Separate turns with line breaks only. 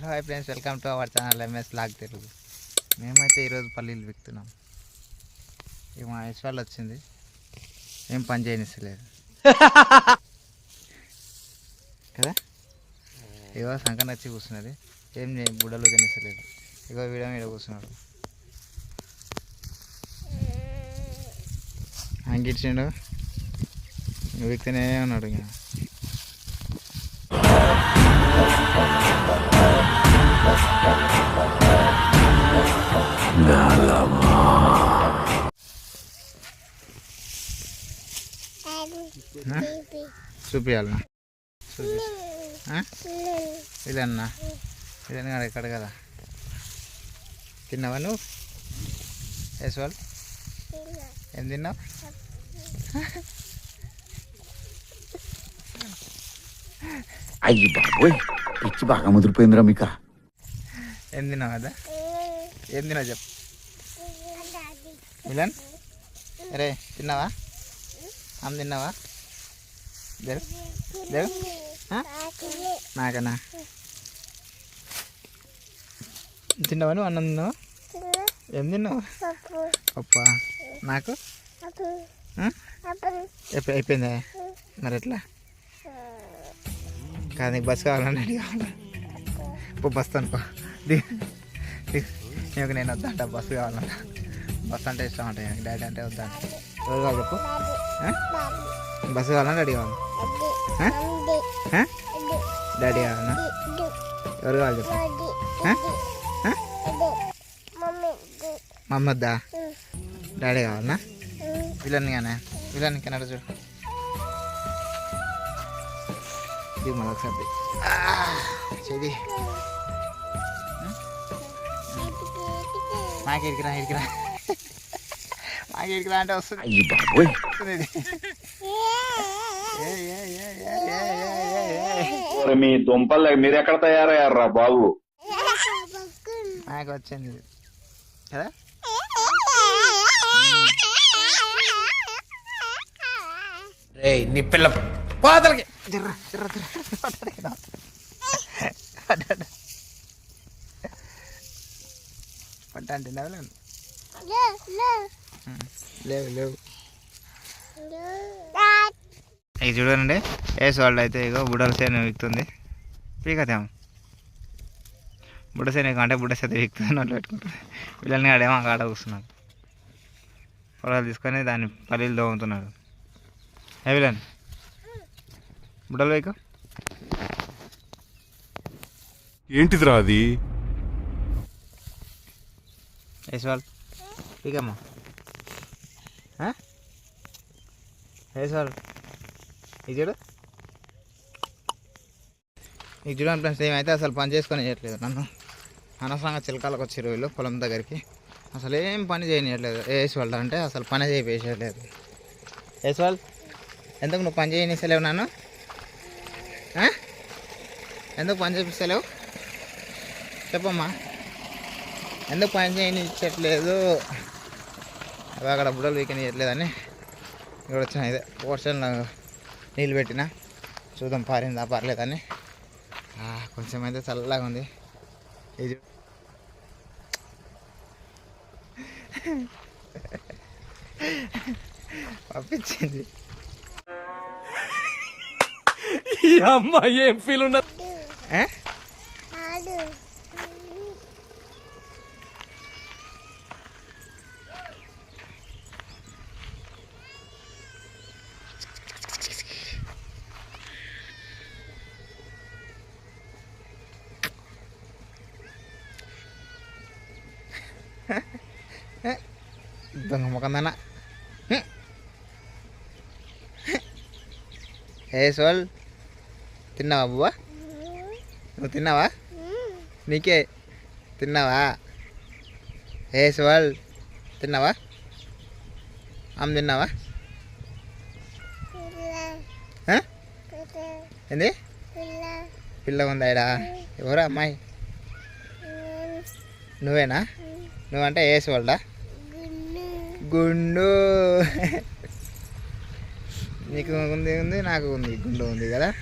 Hello hi friends. Welcome to our channel MS log Telugu. మేమైతే ఈరోజు పల్లీలు విక్తున్నాం. ఇక మా యశ్వాళ్ళు వచ్చింది. ఏం పని చేయనిస్తలేదు. కదా? ఇగో సంకన వచ్చి కూర్చున్నది. ఏం చేయ బుడలు తినిస్తలేదు. ఇగో వీడ మీద కూర్చున్నాడు. అంకిచ్చిండు వ్యక్తినే ఉన్నాడు ఇంకా చూపించాలన్నా చూపి ఇదన్నా? ఇదన్నా ఇక్కడ కదా. తిన్నావా నువ్వు? యశ్వాల్? ఏం తిన్నావు?
అయ్యి బాబోయ్ పిచ్చి బాగా ముదిరిపోయిందిరా మీక.
ఏం తిన్నావు కదా? ఏం తిన్నావు చెప్పు. మిలన్? అరే తిన్నావా? అమ్మ తిన్నావా? దేవు దేవు నాకనా తిన్నావా నువ్వు? అన్నం తిన్నావా? ఏం తిన్నావు? పప్పా. నాకు? అయిపోయిందా? మరి ఎట్లా? కాదు నీకు బస్సు కావాలని అడిగా పో బస్సు అనుకో నీకు నేను వద్దంట బస్సు కావాలంట. బస్సు అంటే ఇష్టం అంటే డాడీ అంటే వద్దంట. ఎవరు కావాలి చెప్పు? బస్సు కావాలంటే డాడీ కావాలి? డాడీ కావాలన్నా ఎవరు కావాలి చెప్పు? ఆ? మా అమ్మ వద్దా డాడీ కావాలన్నా విలన్ కానీ విలన్ కెనడ చూడు. దిగు మళ్ళీ ఒకసారి మాకు ఇరికిరా ఇరికిరా మాకు ఇరికిరా అంటే వస్తుంది.
అయ్యి బాబోయ్.
వస్తుంది ఇది. ఏ, ఏ, ఏ, ఏ, ఏ, ఏ, ఏ, ఏ.
మరి మీ దుంపలు మీరు ఎక్కడ తయారయ్యారా బాబు?
మాకు వచ్చింది. ఇది. కదా?
రే నీ పిల్ల పాతలకి.
జర్ర జర్ర జర్ర పట్ట అంటే లేవు లేవు. లేవు ఇక చూడండి వేసి వాళ్ళు అయితే ఇగో బుడల సేన విక్తుంది. పీకతేమో బుడ్డ సేన అంటే బుడ్డ సేత విక్తుంది నోట్లో పెట్టుకుంటుంది. వీళ్ళని ఆడేమో అక్కడ ఆడ కూర్చున్నాడు పొలాలు తీసుకొని దాన్ని పల్లీలు దోగుతున్నాడు ఏ వీళ్ళని బుడ్డలు వైకు
ఏంటిదిరా అది?
యశ్వాల్ పీకమ్మా యశ్వాల్ ఇది చూడు ఇది చూడండి ఫ్రెండ్స్ ఏమైతే అసలు పని చేసుకొని చేయట్లేదు నన్ను అనవసరంగా చిలకాలకు వచ్చి వీళ్ళు పొలం దగ్గరికి అసలు ఏం పని చేయనియట్లేదు యశ్వాల్ అంటే అసలు పని చేయించట్లేదు యశ్వాల్ ఎందుకు నువ్వు పని చేయనిస్తలేవు నన్ను ఎందుకు పని చేపిస్తలేవు చెప్పమ్మా ఎందుకు పని చేయనిచ్చట్లేదు? అవి అక్కడ బుడలు వీకెన్ ఇవ్వట్లేదని ఇక్కడ వచ్చిన ఇదే పోర్షన్లో నీళ్ళు పెట్టిన. చూద్దాం పారిందా పారలేదని. కొంచెం అయితే చల్లగా ఉంది. ఇది పంపించింది
అమ్మ ఏం ఫీల్ ఉన్నది?
దొంగ ముఖందన్న ఏ సోల్ తిన్నావా బువ్వా నువ్వు తిన్నావా నీకే తిన్నావా ఏ సోల్ తిన్నావా అమ్మ తిన్నావా? ఏంది పిల్ల ఉందాడా ఎవరా అమ్మాయి నువ్వేనా నువ్వంటే ఏసు వాళ్ళ గుండు. నీకు ఉంది ఉంది నాకు ఉంది. గుండు ఉంది కదా?